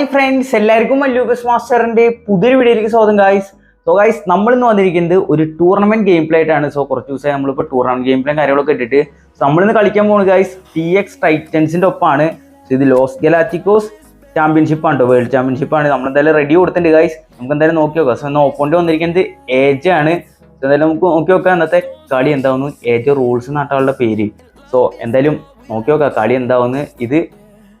Hi friends എല്ലാവർക്കും മല്ലൂബസ് മാസ്റ്ററിന്റെ പുതിയൊരു വീഡിയോയിലേക്ക് സ്വാഗതം ഗായ്സ് സോ ഗായ്സ് നമ്മളിന്ന് വന്നിരിക്കുന്നത് ഒരു ടൂർണമെന്റ് ഗെയിം പ്ലേ ആയിട്ടാണ്. സോ കുറച്ച് ദിവസമായി നമ്മളിപ്പോൾ ടൂർണമെന്റ് ഗെയിം പ്ലേ കാര്യങ്ങളൊക്കെ ഇട്ടിട്ട്. സോ നമ്മളിന്ന് കളിക്കാൻ പോകുന്നത് ഗായ്സ് ടി എക്സ് ടൈറ്റൻസിന്റെ ഒപ്പമാണ് സോ ഇത് ലോസ് ഗലാറ്റിക്കോസ് ചാമ്പ്യൻഷിപ്പ് ആണ് വേൾഡ് ചാമ്പ്യൻഷിപ്പ് ആണ്. നമ്മൾ എന്തായാലും റെഡി കൊടുത്തിട്ടുണ്ട് ഗായ്സ് നമുക്ക് എന്തായാലും നോക്കി നോക്കാം. സോ എന്നാൽ ഓപ്പോണ്ട് വന്നിരിക്കുന്നത് ഏജ് ആണ്. സോ എന്തായാലും നമുക്ക് നോക്കി നോക്കാം ഇന്നത്തെ കളി എന്താവുന്നു. ഏജ് റൂൾസ് നാട്ടാളുടെ പേര്. സോ എന്തായാലും നോക്കി നോക്കാം കളി എന്താവുന്നു. ഇത്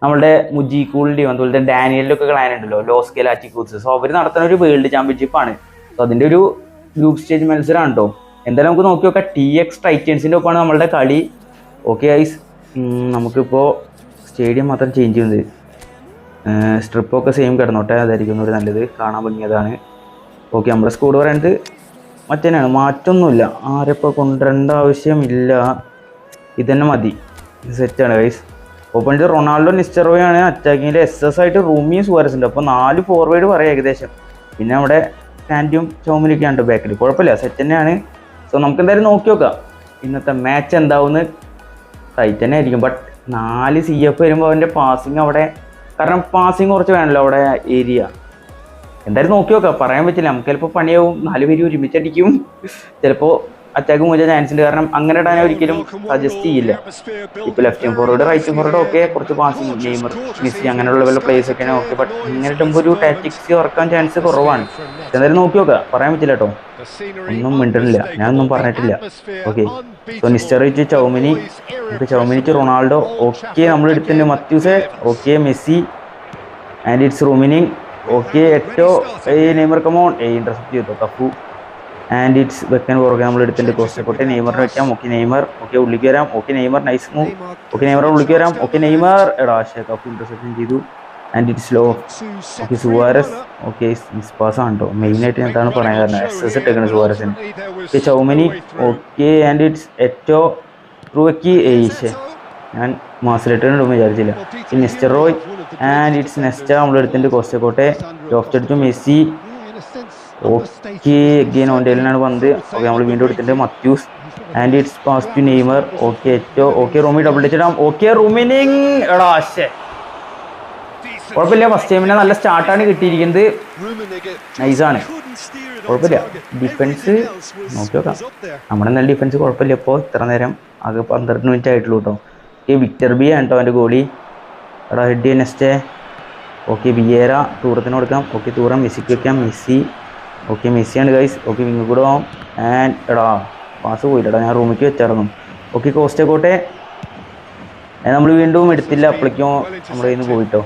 നമ്മളുടെ മുജീക്കൂളിന്റെയും അതുപോലെ തന്നെ ഡാനിയലിന്റെ ഒക്കെ ക്ലാൻ ഉണ്ടല്ലോ ലോസ് ഗലാറ്റിക്കൂസ് സോ അവർ നടത്തുന്ന ഒരു വേൾഡ് ചാമ്പ്യൻഷിപ്പ് ആണ്. സോ അതിന്റെ ഒരു ഗ്രൂപ്പ് സ്റ്റേജ് മത്സരമാണ് കേട്ടോ എന്തായാലും നമുക്ക് നോക്കി നോക്കാം. ടി എക്സ് ടൈറ്റൻസിന്റെ ഒപ്പമാണ് നമ്മളുടെ കളി. ഓക്കെ ഐസ് നമുക്കിപ്പോൾ സ്റ്റേഡിയം മാത്രം ചേഞ്ച് ചെയ്യുന്നത് സ്ട്രിപ്പൊക്കെ സെയിം കിടന്നോട്ടെ അതായിരിക്കും ഒരു നല്ലത് കാണാൻ ഭംഗിയതാണ്. ഓക്കെ നമ്മുടെ സ്കൂൾ പറയുന്നത് മറ്റേനാണ്. മാറ്റമൊന്നുമില്ല ആരെപ്പോൾ കൊണ്ടുവരേണ്ട ആവശ്യമില്ല. ഇതന്നെ മതി. സെറ്റാണ് ഗൈസ് ഓപ്പണിൽ റൊണാൾഡോ നിസ്റ്റർവേ ആണ് അറ്റാക്കിങ്ങിൽ എസ് എസ് ആയിട്ട് റൂമിയും സുവാരസ് ഉണ്ട് അപ്പോൾ നാല് ഫോർവേഡ് പറയാം ഏകദേശം. പിന്നെ നമ്മുടെ സ്റ്റാൻഡിയും ചോമിനൊക്കെ ഉണ്ട് ബാക്കിൽ കുഴപ്പമില്ല സെറ്റ് തന്നെയാണ്. സോ നമുക്ക് എന്തായാലും നോക്കി നോക്കാം. ഇന്നത്തെ മാച്ച് എന്താവുമെന്ന് ടൈറ്റ് തന്നെ ആയിരിക്കും. ബട്ട് നാല് സി എഫ് വരുമ്പോൾ അവന്റെ പാസിങ് അവിടെ കാരണം പാസിങ് കുറച്ച് വേണമല്ലോ അവിടെ ഏരിയ എന്തായാലും നോക്കി നോക്കാം. പറയാൻ പറ്റില്ല നമുക്ക് ചിലപ്പോൾ പണിയാവും. നാല് പേര് ഒരുമിച്ചടിക്കും ചിലപ്പോൾ അറ്റാക്ക് മൂച്ച ചാൻസ് ഉണ്ട് കാരണം അങ്ങനെ ഇടാൻ ഒരിക്കലും സജസ്റ്റ് ചെയ്യില്ല. ഇപ്പൊ ലെഫ്റ്റ് ഫോർവേഡ് റൈറ്റ് ഫോർവേഡ് ഒക്കെ കുറച്ച് പാസ് നെയ്മർ മെസ്സി അങ്ങനെയുള്ള വല്ല പ്ലേസ് ഒക്കെ ഓക്കെ ബട്ട് ഇങ്ങനെ ഇടുമ്പോൾ ഒരു ടാറ്റിക്സ് ഉറക്കാൻ ചാൻസ് കുറവാണ്. എന്തായാലും നോക്കി നോക്കാം പറയാൻ പറ്റില്ല കേട്ടോ. ഒന്നും മിണ്ടില്ല ഞാനൊന്നും പറഞ്ഞിട്ടില്ല. ഓക്കെ സോ നിസ്റ്ററിച്ച് ചൗമിനി ചൗമിനിച്ച് റൊണാൾഡോ ഓക്കെ നമ്മൾ എടുത്തിട്ടുണ്ട് മത്യൂസെ okay Messi and it's Rummenigge okay Eto'o? ഈ നെയ്മർ കമോൺ ഏ ഇൻട്രസ്റ്റ് ചെയ്തു. കഫു. ആൻഡ് ഇറ്റ്സ് വെക്കാൻ പുറകെ നമ്മൾ എടുത്തിട്ട് കോസ്റ്റക്കോട്ടെ നെയ്മറിന് വെക്കാം. Okay Neymar. ഓക്കെ ഉള്ളിക്ക് വരാം. Okay Neymar. Nice move okay Neymar ഉള്ളിക്ക് വരാം. Okay Neymar. എടാ കഫു ഇന്റർസെപ്ഷൻ ചെയ്തു. And it's low okay Suarez. Okay mispass main കേട്ടോ മെയിനായിട്ട് എന്താണ് പറയാൻ കാരണം? എസ് എസ് ഇട്ടേക്കുന്നത് സുവാരസിന്. Okay Tchouameni. Okay and it's Eto'o ട്രൂവക്കി ഏഷ്യ ഞാൻ മാസിലിട്ടുണ്ടെന്ന് വിചാരിച്ചില്ല. Mister Roy and it's Nesta നമ്മൾ എടുത്തിട്ടുണ്ട് കോസ്റ്റക്കോട്ടെ ലോഫ്റ്റ് അടിച്ചു മെസ്സി. ഓക്കെ അഗെയിൻ ഓന്റെയിലാണ് പന്ത്. ഓക്കെ നമ്മൾ വീണ്ടും എടുത്തിട്ടുണ്ട് Matthaus. And it's pass to Neymar. Okay ഏറ്റവും ഓക്കെ റൂമി ഡബിൾ ടച്ചിടാം ഓക്കെ റൂമിനിങ്. എടാ ആശേ കുഴപ്പമില്ല. ഫസ്റ്റ് ടൈമിനെ നല്ല സ്റ്റാർട്ടാണ് കിട്ടിയിരിക്കുന്നത്. നൈസാണ് കുഴപ്പമില്ല. ഡിഫൻസ് നോക്കി നോക്കാം. നമ്മുടെ നല്ല ഡിഫൻസ് കുഴപ്പമില്ല. ഇപ്പോൾ ഇത്ര നേരം ആകെ പന്ത്രണ്ട് മിനിറ്റ് ആയിട്ടുള്ളൂ കേട്ടോ ഓക്കെ വിക്ടർ ബി ആണ് കേട്ടോ അവന്റെ ഗോളി എടാ ഹെഡ് നെക്സ്റ്റ് ഓക്കെ ബിയേര ടൂറത്തിന് കൊടുക്കാം. ഓക്കെ ടൂറ മെസ്സിക്ക് വെക്കാം. മെസ്സി. ഓക്കെ മെസ്സിയാണ് ഗൈസ് ഓക്കെ വിങ്ങ് കൂടെ പോകാം ആൻഡ് എടാ പാസ് പോയില്ലടാ. ഞാൻ റൂമിലേക്ക് വെച്ചായിരുന്നു ഓക്കെ കോസ്റ്റ് കോട്ടെ നമ്മൾ വീണ്ടും എടുത്തില്ല. അപ്പോഴേക്കും നമ്മുടെ കയ്യിൽ നിന്ന് പോയിട്ടോ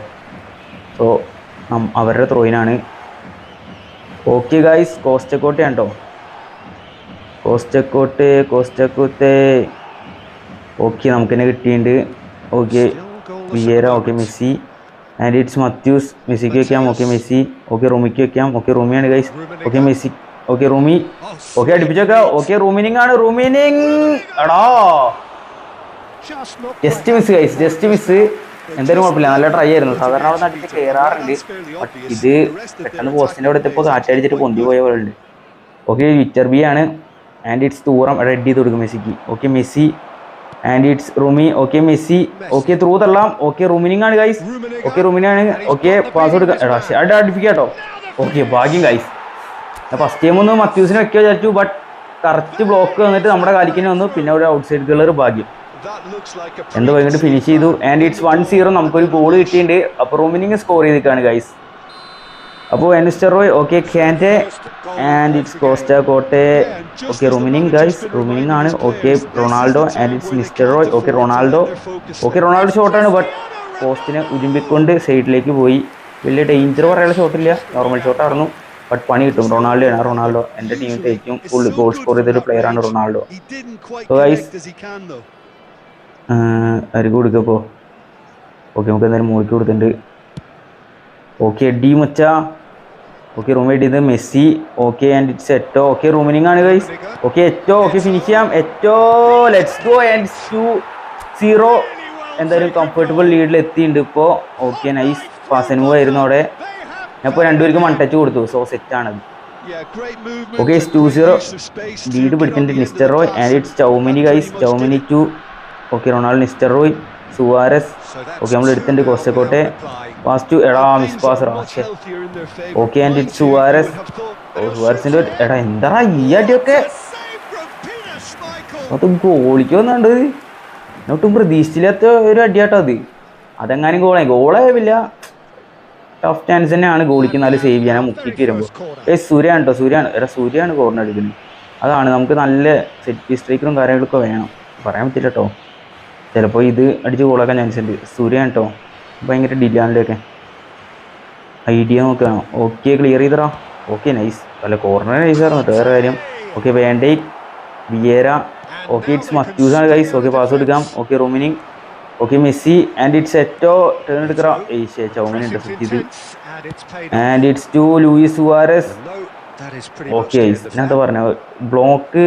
സോ അവരുടെ ത്രോയിനാണ് ഓക്കെ ഗൈസ് കോസ്റ്റക്കോട്ടയാണ് കേട്ടോ കോസ്റ്റക്കോട്ട് കോസ്റ്റക്കോത്തെ ഓക്കെ നമുക്ക് തന്നെ കിട്ടിയിട്ടുണ്ട് okay Vieira okay Messi and it's Matthaus മെസ്സിക്ക് വെക്കാം. ഓക്കെ മെസ്സി ഓക്കെ റൂമിക്ക് വെക്കാം. Okay റൂമിയാണ് guys okay Messi okay Rummenigge. Okay അടുപ്പിച്ചൊക്കെ okay റൂമിനിങ് ആണ്. റൂമിനിങ്. എടാ. Just miss guys just miss എന്തായാലും കുഴപ്പമില്ല. നല്ല ട്രൈ ആയിരുന്നു. സാധാരണ അവിടെ നട്ടിട്ട് കയറാറുണ്ട് ബട്ട് ഇത് പെട്ടെന്ന് പോസ്റ്റിന്റെ അവിടെ എത്തിയപ്പോൾ കാറ്റടിച്ചിട്ട് പൊന്തി പോയ പോലെ ഉണ്ട്. ഓക്കെ വിറ്റർ ബി ആണ്. ആൻഡ് ഇറ്റ്സ് ദൂരം റെഡ് ചെയ്ത് കൊടുക്കും മെസ്സിക്ക്. Okay Messi. And it's Rummenigge okay Messi. Okay through തള്ളാം. Okay റൂമിനിങ് ആണ് ഗൈസ് ഓക്കെ റൂമിനാണ് ഓക്കെ പാസ് അടി അടുപ്പിക്കാട്ടോ ഓക്കെ ഭാഗ്യം ഗൈസ് ഫസ്റ്റ് ടൈം ഒന്ന് മത്യൂസിനെ വെക്കുക വിചാരിച്ചു ബട്ട് കറക്റ്റ് ബ്ലോക്ക് വന്നിട്ട് നമ്മുടെ കാലിക്കിനെ വന്നു. പിന്നെ ഒരു ഔട്ട് സൈഡ് കളർ ഭാഗ്യം. എന്തോ വൈകിട്ട് ഫിനിഷ് ചെയ്തു. ആൻഡ് ഇറ്റ്സ് വൺ സീറോ നമുക്കൊരു ഗോൾ കിട്ടിയിട്ടുണ്ട്. അപ്പോൾ റൂമിനിങ് സ്കോർ ചെയ്തിട്ടാണ് ഗൈസ് അപ്പോൾ Nistelrooy okay Kante and it's Costacurta okay Rummenigge guys Rummenigge ആണ് okay Ronaldo and it's Nistelrooy okay Ronaldo okay Ronaldo ഷോട്ടാണ് but പോസ്റ്റിനെ ഉരുമ്പിക്കൊണ്ട് സൈഡിലേക്ക് പോയി. വലിയ ഡേഞ്ചർ പറയാനുള്ള ഷോട്ടില്ല നോർമൽ ഷോട്ടായിരുന്നു ബട്ട് പണി കിട്ടും. റൊണാൾഡോ ആണ്. റൊണാൾഡോ എന്റെ ടീമിൽ ഏറ്റവും ഫുൾ ഗോൾ സ്കോർ ചെയ്തൊരു ആണ് റൊണാൾഡോ സോ ഗൈസ് അരികു കൊടുക്കപ്പോ ഓക്കെ നമുക്ക് എന്തായാലും മോളിക്ക് കൊടുത്തിട്ടുണ്ട്. ഓക്കെ ഡി മച്ച. ഓക്കെ റൂം ചെയ്ത് Messi. Okay and it's Eto'o okay Rummenigge ആണ് guys okay Eto'o okay finish ചെയ്യാം. Eto'o let's go and two zero എന്തായാലും കംഫർട്ടബിൾ ലീഡിൽ എത്തിയിട്ടുണ്ട് ഇപ്പോൾ ഓക്കെ നൈസ് പാസനുവ് ആയിരുന്നു അവിടെ. ഞാൻ ഇപ്പോൾ രണ്ടുപേർക്കും വൺ ടച്ച് കൊടുത്തു. സോ സെറ്റാണത് ഓക്കെ ടു സീറോ ലീഡ് പിടിച്ചിട്ടുണ്ട് Nistelrooy and it's Tchouameni guys Tchouameni to okay Ronaldo Nistelrooy Suarez okay നമ്മൾ എടുത്തിട്ടുണ്ട് കോസ്റ്റക്കോട്ടെ പാസ് ടു എടാ miss pass okay and it Suarez സുവാരസിന്റെ എടാ എന്താ ഈ അടിയൊക്കെ? അത് ഗോളിക്ക് വന്നുണ്ട്. ഒട്ടും പ്രതീക്ഷിച്ചില്ലാത്ത ഒരു അടിയാട്ടോ അത്. അതെങ്ങാനും ഗോളായി ഗോളായില്ല ടഫ് ചാൻസ് തന്നെയാണ് ഗോളിക്ക് നല്ല സേവ് ചെയ്യാൻ. മുക്കിക്ക് വരുമ്പോൾ ഏ സൂര്യാണ് കേട്ടോ സൂര്യാണ്. എടാ സൂര്യാണ് കോർണർ അടിക്കുന്നത് അതാണ് നമുക്ക് നല്ല സെറ്റ് സ്ട്രൈക്കറും കാര്യങ്ങളൊക്കെ വേണം. പറയാൻ പറ്റില്ല കേട്ടോ ചിലപ്പോൾ ഇത് അടിച്ച് ഗോളാക്കാൻ ചാൻസ് ഉണ്ട്. സൂര്യാണ് കേട്ടോ ഭയങ്കര ഡിലാനിലൊക്കെ ഐഡിയ നോക്കാം. ഓക്കെ ക്ലിയർ ചെയ്തടാ. ഓക്കെ നൈസ് അല്ല കോർണർ നൈസ് ആയിരുന്നു. വേറെ കാര്യം. ഓക്കെ വേണ്ടേ. Vieira okay it's must use ആണ് ഗൈസ് ഓക്കെ പാസ് എടുക്കാം. Okay Rummenigge okay Messi. And it's Eto'o turn എടുക്കറ ഏഷ്യ ചൗമിനി ഉണ്ട് ചെയ്ത്? And it's to Luis Suarez okay ഞാൻ എന്താ പറഞ്ഞ ബ്ലോക്ക്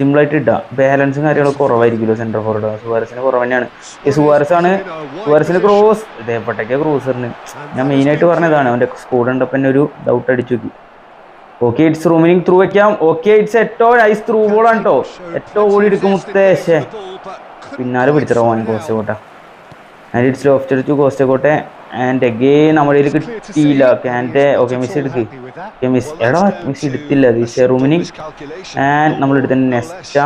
സിമ്പിളായിട്ട് ഇട്ടാ ബാലൻസും കാര്യങ്ങളൊക്കെ കുറവായിരിക്കുമല്ലോ സെന്റർ ഫോർവേഡ് സുവാരസിന് കുറവ് തന്നെയാണ്. ഈ ആണ് സുവാരസിന് ക്രോസ് ഇതേപ്പെട്ടൊക്കെ ക്രൂസറിന് ഞാൻ മെയിൻ ആയിട്ട് പറഞ്ഞതാണ് അവന്റെ സ്കൂഡ് കണ്ടപ്പോൾ തന്നെ ഒരു ഡൗട്ട് അടിച്ചു നോക്കി. ഓക്കെ ഇറ്റ്സ് റൂമിനിങ് ത്രൂ വെക്കാം. ഓക്കെ ഇറ്റ്സ് എട്ടോ ഐസ് ത്രൂ ബോൾ ആണ് കേട്ടോ എട്ടോ ഓടി എടുക്കും മുത്തേശേ പിന്നാലെ പിടിച്ചിട്ടോ വാങ്ങി Costacurta. And it's loft to Costacurta and again നമ്മുടെ കയ്യിൽ കിട്ടിയില്ല. ക്യാന്റെ ഓക്കെ മിസ് എടുക്ക്. ഓക്കെ മിസ് എടാ മിസ് എടുത്തില്ല. ദിശ റൂമിന്. ആൻഡ് നമ്മൾ എടുത്ത നെസ്റ്റ.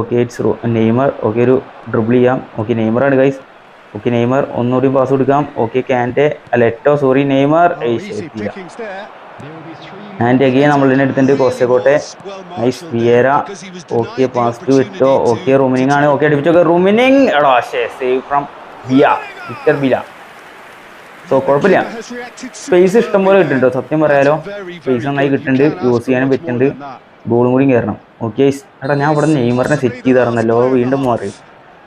ഓക്കെ ഇറ്റ്സ് റൂ നെയ്മർ. ഓക്കെ ഒരു ഡ്രിബിൾ ചെയ്യാം. ഓക്കെ നെയ്മറാണ് ഗൈസ് ഓക്കെ നെയ്മർ ഒന്നുകൂടി പാസ് കൊടുക്കാം. ഓക്കെ ക്യാന്റെ അല്ല എട്ടോ? Sorry Neymar. എത്തിയില്ല. ആൻഡ് അഗെയിൻ നമ്മൾ തന്നെ എടുത്തിട്ടുണ്ട് Costacurta nice Vieira okay pass to Eto'o? Okay Rummenigge ആണ്. ഓക്കെ അടിപ്പിച്ചോക്കെ റൂമിനിങ് എടാ ഷേ save from Baia Victor Baia so കുഴപ്പമില്ല. സ്പേസ് ഇഷ്ടം പോലെ കിട്ടുന്നുണ്ടോ. സത്യം പറയാലോ സ്പേസ് നന്നായി കിട്ടുന്നുണ്ട്. യൂസ് ചെയ്യാനും പറ്റുന്നുണ്ട്. ഗോളും കൂടി കയറണം. ഓക്കെ എടാ ഞാൻ ഇവിടെ നെയ്മറിനെ സെറ്റ് ചെയ്ത് തറന്നല്ലോ വീണ്ടും മാറി.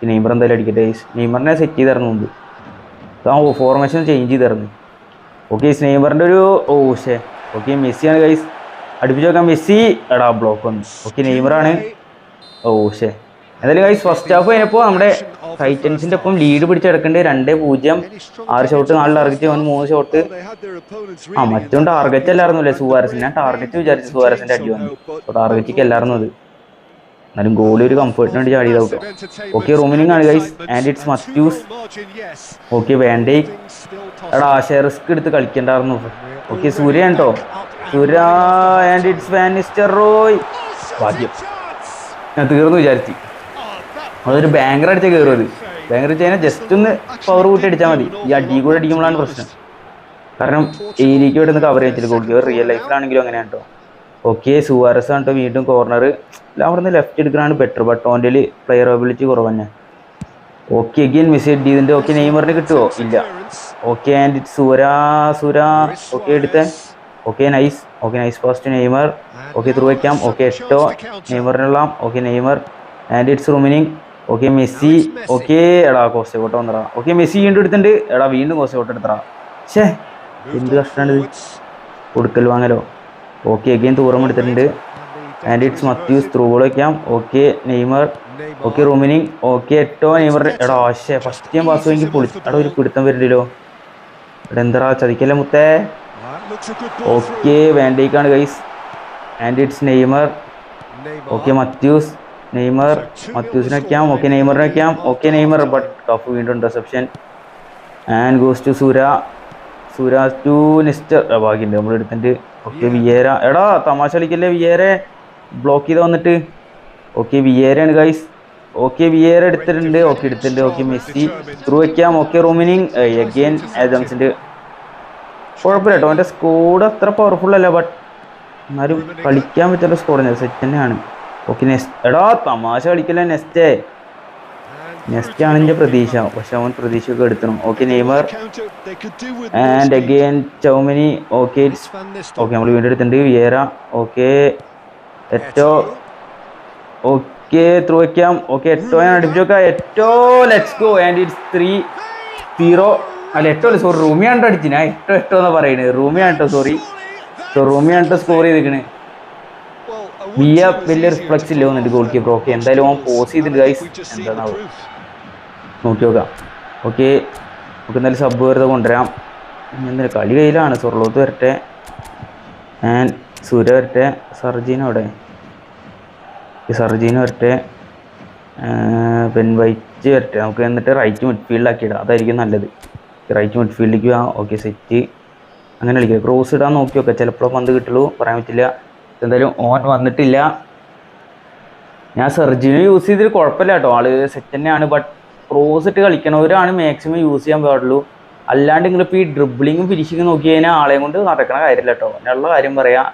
നെയ്മർ എന്തായാലും അടിക്കട്ടെ നെയ്മറിനെ സെറ്റ് ചെയ്ത് തരണം മുമ്പ് ആ ഫോർമേഷൻ ചേഞ്ച് ചെയ്ത് തരുന്നു ഓക്കെ നെയ്മറിന്റെ ഒരു ഓ ഷേ ഓക്കെ മെസ്സിയാണ് ഗൈസ് അടുപ്പിച്ച് നോക്കാം മെസ്സി എടാ ബ്ലോക്ക് വന്നു. ഓക്കെ നെയ്മറാണ്. ഓ ഷേ എന്തായാലും ഗൈസ് ഫസ്റ്റ് ഹാഫ് കഴിഞ്ഞപ്പോൾ നമ്മുടെ ടൈറ്റൻസിന്റെ ഒപ്പം ലീഡ് പിടിച്ചെടുക്കേണ്ടത് രണ്ട് പൂജ്യം. ആറ് ഷോട്ട് നാല് ടാർഗറ്റ് വന്ന് മൂന്ന് ഷോട്ട് ആ മറ്റും ടാർഗറ്റ് അല്ലായിരുന്നു അല്ലേ സുവാരസിന്? ഞാൻ ടാർഗറ്റ് വിചാരിച്ചു സുവാരസിന്റെ അടി വന്നു. ടാർഗറ്റിക്ക് അല്ലായിരുന്നു അത്. എന്നാലും ഗോളി ഒരു കംഫർട്ടിന് വേണ്ടി ചാടി ചാടിയതാവും ഓക്കെ റൂമിനിങ് ആണ് guys and it's Matthaus okay വേണ്ടേ. എടാ ആശയ റിസ്ക് എടുത്ത് കളിക്കണ്ടായിരുന്നു. ഓക്കെ സൂര്യ കേട്ടോ സൂര്യ ആൻഡ് ഇറ്റ്സ് വാനിസ്റ്റർ റോയ് ഭാഗ്യം. ഞാൻ തീർന്നു വിചാരിച്ചു. അതൊരു ബാങ്കർ അടിച്ച കയറും അത്. ബാങ്കർ അടിച്ച് കഴിഞ്ഞാൽ ജസ്റ്റ് ഒന്ന് പവർ കൂട്ടി അടിച്ചാൽ മതി. ഈ അടി കൂടെ അടിക്കുമ്പോഴാണ് പ്രശ്നം. കാരണം ഏരിയക്ക് വേണ്ടി കവർ ചെയ്യാൻ ഗോൾ കീപ്പർ റിയൽ ലൈഫിലാണെങ്കിലും അങ്ങനെയാണ് കേട്ടോ ഓക്കെ സുവാരസ് ആണ് കേട്ടോ വീണ്ടും കോർണർ അവിടെ നിന്ന് ലെഫ്റ്റ് എടുക്കാനാണ് ബെറ്റർ ബട്ട് ഓന്റെ പ്ലെയർ എബിലിറ്റി കുറവ് തന്നെ ഓക്കെ അഗെയിൻ മിസ് ചെയ്തിട്ടുണ്ട്. ഓക്കെ നെയ്മറിന് കിട്ടുമോ ഇല്ല. ഓക്കെ ആൻഡ് സുരാ സുരാ. ഓക്കെ എടുത്തേ. Okay nice okay nice first Neymar. Okay through വയ്ക്കാം okay Eto'o. നെയ്മറിനുള്ള okay Neymar. And it's Rummenigge okay Messi. Okay എടാ കോസ്റ്റ് കോട്ട വന്നടാ. ഓക്കെ മെസ്സി വീണ്ടും എടുത്തിട്ടുണ്ട്. എടാ വീണ്ടും കോസ്റ്റ് കോട്ട എടുത്തടാ. ഷേ എന്ത് കഷ്ടമാണ് ഇത് കൊടുക്കൽ വാങ്ങലോ? ഓക്കെ അഗെയിൻ തൂറം എടുത്തിട്ടുണ്ട്. And it's Matthaus through ball വയ്ക്കാം okay Neymar okay Rummenigge okay Eto'o Neymar എടാ ആശേ ഫസ്റ്റ് ഞാൻ പാസ് വാങ്ങി പൊളി എടാ ഒരു പിടുത്തം വരുന്നില്ലോ എടാ എന്താ ചതിക്കല്ലേ മുത്തേ? Okay വേണ്ടേക്കാണ് guys and it's Neymar okay Matthaus Neymar മത്യൂസിനെ വയ്ക്കാം ഓക്കെ നെയ്മറിനെ വയ്ക്കാം ഓക്കെ നെയ്മർ ബട്ട് കഫ് വീണ്ടും റിസപ്ഷൻ ആൻഡ് ഗോസ് ടു സൂര സൂര ടു നെസ്റ്റർ ബാക്കിയുണ്ട് നമ്മൾ എടുത്തിട്ട് ഓക്കെ വിയേര എടാ തമാശ കളിക്കല്ലേ വിയേരെ ബ്ലോക്ക് ചെയ്ത് വന്നിട്ട്. ഓക്കെ വിയേരയാണ് ഗൈസ് ഓക്കെ വിയേര എടുത്തിട്ടുണ്ട്. ഓക്കെ എടുത്തിട്ടുണ്ട്. Okay Messi. ത്രൂ വയ്ക്കാം ഓക്കെ റൂമിനിങ് എഗെയിൻ ആദംസിന്റെ കുഴപ്പമില്ല കേട്ടോ. അവന്റെ സ്കോഡ് അത്ര പവർഫുൾ അല്ല ബട്ട് എന്നാലും കളിക്കാൻ പറ്റുന്ന സ്കോഡ് സെറ്റ് തന്നെയാണ്. ഓക്കെ നെസ്റ്റ് എടാ തമാശ കളിക്കില്ല നെസ്റ്റേ. നെസ്റ്റ് ആണ് എന്റെ പ്രതീക്ഷ. പക്ഷെ അവൻ പ്രതീക്ഷയൊക്കെ എടുത്തണം okay Neymar. And again Tchouameni okay. Okay നമ്മൾ വീണ്ടും എടുത്തിട്ടുണ്ട്. Vieira okay. Eto'o. Okay through വയ്ക്കാം ഓക്കെ എട്ടോ ഞാൻ അടുപ്പിച്ച് നോക്കാം Eto'o let's go. And it's three zero. അല്ല എട്ടോ അല്ല സോറി. റൂമിയാണ് കേട്ടോ അടിച്ചു ഞാൻ എട്ടോ എട്ടോ എന്നാ പറയുന്നത് റൂമിയാണ് കേട്ടോ സോറി. സോ റൂമിയാണ് കേട്ടോ സ്കോർ ചെയ്തിരിക്കണ്. വിയ വലിയ റിഫ്ലക്സ് ഇല്ല വന്നിട്ട് ഗോൾ കീപ്പർ ഓക്കെ എന്തായാലും അവൻ പോസ് ചെയ്തിട്ട് ഗൈസ് എന്താണാവും? നോക്കി നോക്കാം. ഓക്കെ നമുക്ക് എന്തായാലും സബ് വെറുതെ കൊണ്ടുവരാം. എന്തായാലും കളി കയ്യിലാണ്. സൊർലോത്ത് വരട്ടെ. ആൻഡ് സൂര്യ വരട്ടെ. സർജീന അവിടെ. സർജീന വരട്ടെ. പെൻ വൈറ്റ് വരട്ടെ. നമുക്ക് എന്നിട്ട് റൈറ്റ് മിഡ്ഫീൽഡിലാക്കിയിടാം അതായിരിക്കും നല്ലത്. റൈറ്റ് മിഡ്ഫീൽഡിലേക്ക് പോവാം ഓക്കെ സെറ്റ് അങ്ങനെ കളിക്കുക ക്രോസ് ഇടാൻ നോക്കി നോക്കാം ചിലപ്പോൾ പന്ത് കിട്ടുള്ളൂ. പറയാൻ പറ്റില്ല. എന്തായാലും ഓൻ വന്നിട്ടില്ല. ഞാൻ സെർജിനും യൂസ് ചെയ്തിട്ട് കുഴപ്പമില്ല കേട്ടോ. ആൾ സെറ്റ് തന്നെയാണ് ബട്ട് ക്രോസ് ഇട്ട് കളിക്കണവരാണ് മാക്സിമം യൂസ് ചെയ്യാൻ പാടുള്ളൂ. അല്ലാണ്ട് നിങ്ങളിപ്പോൾ ഈ ഡ്രിബിളിങ്ങും ഫിനിഷിങ്ങും നോക്കി കഴിഞ്ഞാൽ ആളെയും കൊണ്ട് നടക്കണ കാര്യമില്ല കേട്ടോ. അങ്ങനെയുള്ള കാര്യം പറയാം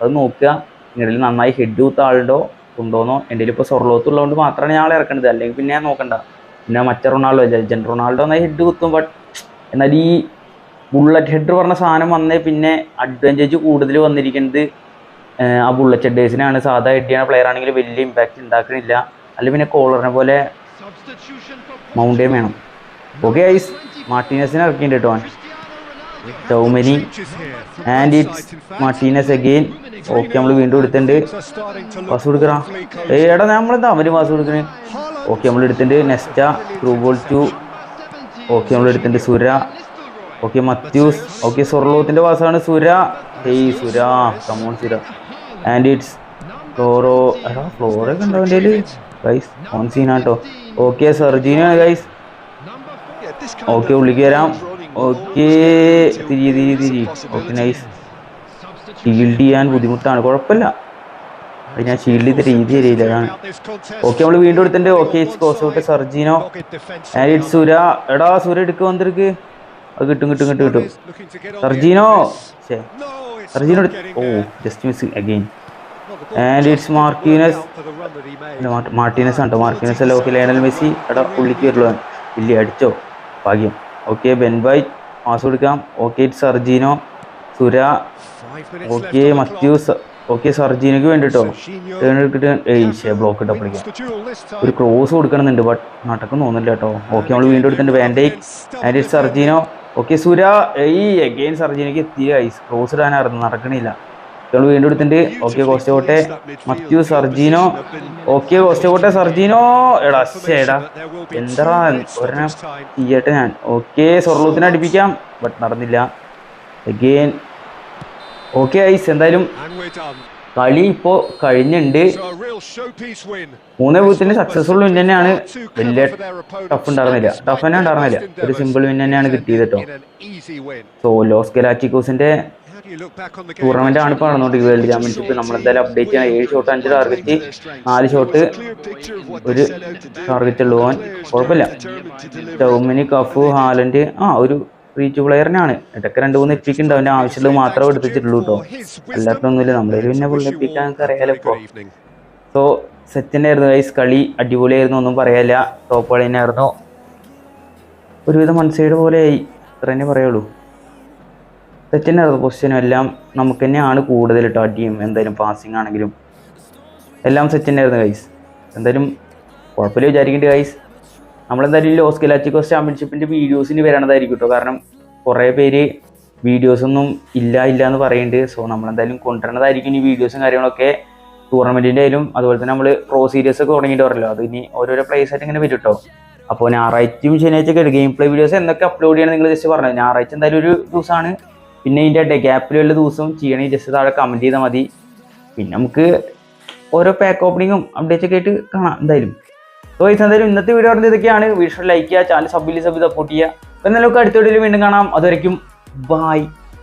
അത് നോക്കുക. നിങ്ങളിൽ നന്നായി ഹെഡ് കുത്ത ആളുണ്ടോ ഉണ്ടോന്നോ. എന്റെ ഇപ്പോൾ സ്വർലോത്തുള്ളതുകൊണ്ട് മാത്രമാണ് ഞാൻ ആളെ അല്ലെങ്കിൽ പിന്നെ നോക്കണ്ട. പിന്നെ മറ്റേ റൊണാൾഡോ ജൻ റൊണാൾഡോ എന്നാൽ ഹെഡ് കുത്തും ബട്ട് എന്നാൽ ഈ ബുള്ളറ്റ് ഹെഡ് പറഞ്ഞ സാധനം വന്നേ പിന്നെ അഡ്വാന്റേജ് കൂടുതൽ വന്നിരിക്കുന്നത് ആ ബുള്ളറ്റ് ഹെഡേഴ്സിനാണ് സാധാ ചെയ്യുന്ന പ്ലെയർ ആണെങ്കിൽ വലിയ ഇമ്പാക്റ്റ് ഉണ്ടാക്കണില്ല അല്ലെങ്കിൽ പിന്നെ കോളറിനെ പോലെ മൗണ്ടേം വേണം. ഓക്കെ ഐസ് മാർട്ടീനസിനെ ഇറക്കിയിട്ടുണ്ട് കേട്ടോ Tchouameni and it's Martinez again okay നമ്മൾ വീണ്ടും എടുത്തിട്ടുണ്ട്. പാസ് കൊടുക്കറാ ഏടാ നമ്മളെന്താ അവർ പാസ് കൊടുക്കണേ? ഓക്കെ നമ്മൾ എടുത്തിട്ടുണ്ട് Nesta through ball to okay നമ്മൾ എടുത്തിട്ടുണ്ട് സുര. Okay Matthäus. ഓക്കെ സൊർലോത്തിന്റെ പാസ്സാണ് സുര. ഏയ് സുരാ കമോൺ സുര. ആൻഡ് ഇറ്റ്സ് ഫ്ലോറോ അതാ ഫ്ലോറൊക്കെ ഉണ്ടോ എന്റെ ഗൈസ് ഓൺ സീനാട്ടോ ആട്ടോ. ഓക്കെ സർജീനാണ് ഗൈസ് ഓക്കെ ഉള്ളിക്ക് വരാം. ഓക്കെ തിരി തിരി തിരി ഓക്കെ നൈസ് ഷീൽഡ് ചെയ്യാൻ ബുദ്ധിമുട്ടാണ്. കുഴപ്പമില്ല. അത് ഞാൻ ഷീൽഡ് ചെയ്ത രീതി അറിയില്ല അതാണ്. ഓക്കെ നമ്മൾ വീണ്ടും എടുത്തിട്ടുണ്ട്. ഓക്കെ കോസ് ഔട്ട് സർജീനോ. ആൻഡ് ഇറ്റ് സുര. എടാ സുര എടുക്കുക വന്നിരിക്ക്. അത് കിട്ടും കിട്ടും കിട്ടും കിട്ടും. സർജീനോ? ശരി Sergino oh just miss again and it's Marquinhos Martinez ആണ് മാർക്കീനസ് മാർട്ടീനസ് അല്ല ഓക്കെ ലയണൽ മെസ്സി എടാ പുള്ളിക്ക് വരുള്ളൂ ഇല്ല അടിച്ചോ? ഭാഗ്യം. ഓക്കെ ബെൻബായ് പാസ് കൊടുക്കാം. ഓക്കെ ഇറ്റ് സർജീനോ സുര. ഓക്കെ മത്യൂസ് ഓക്കെ സർജീനോക്ക് വേണ്ടിട്ടോ? ഏയ് ബ്ലോക്ക് ഇട്ടപ്പോഴേക്കും ഒരു ക്രോസ് കൊടുക്കണമെന്നുണ്ട് ബട്ട് നടക്കും തോന്നില്ല കേട്ടോ. ഓക്കെ നമ്മൾ വീണ്ടും എടുത്തിട്ടുണ്ട് Van Dijk and it's Serginho okay സുര ഈ എഗെയിൻ സർജീനോക്ക് എത്തിയ ക്രോസ് ഇടാനായിരുന്നു നടക്കണില്ല. ഞങ്ങൾ വീണ്ടും എടുത്തിട്ടുണ്ട് ഓക്കെ കോസ്റ്റോട്ടെ മത്യു സർജീനോ ഓക്കെ കോസ്റ്റോട്ടെ സർജീനോ. എടാ എടാ. എന്താ ഒരെണ്ണം ചെയ്യട്ടെ ഞാൻ. ഓക്കെ സ്വർണൂത്തിനെ അടിപ്പിക്കാം ബട്ട് നടന്നില്ല. എഗെയിൻ ഓക്കെ ഐസ് എന്തായാലും കളി ഇപ്പോൾ കഴിഞ്ഞുണ്ട്. മൂന്നേ പൂജ്യത്തിന്റെ സക്സസ്ഫുൾ വിൻ തന്നെയാണ്. വലിയ ടഫ് ഉണ്ടായിരുന്നില്ല. ടഫ് തന്നെ ഉണ്ടായിരുന്നില്ല. ഒരു സിമ്പിൾ വിൻ തന്നെയാണ് കിട്ടിയത് കേട്ടോ സോ ലോസ് ഗലാറ്റിക്കോസിന്റെ ടൂർണമെന്റ് ആണ് ഇപ്പോൾ നടന്നോണ്ട് വേൾഡ് ചാമ്പ്യൻഷിപ്പ് നമ്മൾ എന്തായാലും അപ്ഡേറ്റ് ചെയ്യണം. ഏഴ് ഷോട്ട് അഞ്ച് ടാർഗറ്റ് നാല് ഷോട്ട് ഒരു ടാർഗറ്റ് ഉള്ളു പോകാൻ കുഴപ്പമില്ല. ടൗമിനി കഫു ഹാലൻഡ് ആ ഒരു റീച്ച് പ്ലെയറിനാണ് ഇടയ്ക്ക് രണ്ട് മൂന്ന് എപ്പിക്കുണ്ട് അവന്റെ ആവശ്യമുള്ളത് മാത്രമേ എടുത്തിട്ടുള്ളൂ കേട്ടോ അല്ലാത്തൊന്നുമില്ല നമ്മളൊരു പിന്നെ പുള്ളിപ്പിക്കാൻ അറിയാലോ ഇപ്പോൾ സോ സെറ്റിനായിരുന്നു ഗൈസ് കളി അടിപൊളിയായിരുന്നു. ഒന്നും പറയാനില്ല. ടോപ്പ് കളിനായിരുന്നു ഒരുവിധം വൺ സൈഡ് പോലെ ആയി ഇത്ര തന്നെ പറയുള്ളൂ. സെറ്റിനായിരുന്നു പൊസിഷനും എല്ലാം നമുക്ക് തന്നെയാണ് കൂടുതൽ കേട്ടോ അടിയും എന്തായാലും പാസിംഗ് ആണെങ്കിലും. എല്ലാം സെറ്റിന്റെ ആയിരുന്നു ഗൈസ് എന്തായാലും കുഴപ്പമില്ല വിചാരിക്കേണ്ട ഗൈസ് നമ്മളെന്തായാലും ലോസ് ഗലാറ്റിക്കോസ് ചാമ്പ്യൻഷിപ്പിന്റെ വീഡിയോസിന് വരണതായിരിക്കും കേട്ടോ കാരണം കുറേ പേര് വീഡിയോസൊന്നും ഇല്ല ഇല്ല എന്ന് പറയുന്നുണ്ട് സോ നമ്മളെന്തായാലും കൊണ്ടുവരണതായിരിക്കും ഈ വീഡിയോസും കാര്യങ്ങളൊക്കെ. ടൂർണമെന്റിന്റെ ആയാലും അതുപോലെ തന്നെ നമ്മൾ പ്രോ സീരീസ് ഒക്കെ തുടങ്ങിയിട്ട് പറയല്ലോ അത് ഇനി ഓരോരോ പ്ലേസ് ആയിട്ട് ഇങ്ങനെ വരും കേട്ടോ അപ്പോൾ ഞായറാഴ്ചയും ശനിയാഴ്ചയൊക്കെ ഗെയിം പ്ലേ വീഡിയോസ് എന്തൊക്കെ അപ്ലോഡ് ചെയ്യണം നിങ്ങൾ ജസ്റ്റ് പറഞ്ഞത് ഞായറാഴ്ച എന്തായാലും ഒരു ദിവസമാണ് പിന്നെ ഇതിന്റെ ഗ്യാപ്പിൽ വല്ല ദിവസവും ചെയ്യണമെങ്കിൽ ജസ്റ്റ് താഴെ കമന്റ് ചെയ്താൽ മതി. പിന്നെ നമുക്ക് ഓരോ പാക്ക് ഓപ്പണിങ്ങും അപ്ഡേറ്റ്സ് ഒക്കെ ആയിട്ട് കാണാം എന്തായാലും. സോ ഇത് എന്തായാലും ഇന്നത്തെ വീഡിയോ പറഞ്ഞത് ഇതൊക്കെയാണ്. വീഡിയോ ലൈക്ക് ചെയ്യുക ചാനൽ സബ്ബിൽ സബ് സപ്പോർട്ട് ചെയ്യുക. എന്നാലും നമുക്ക് അടുത്ത വീഡിയോയിൽ വീണ്ടും കാണാം. അതുവരയ്ക്കും ബായ്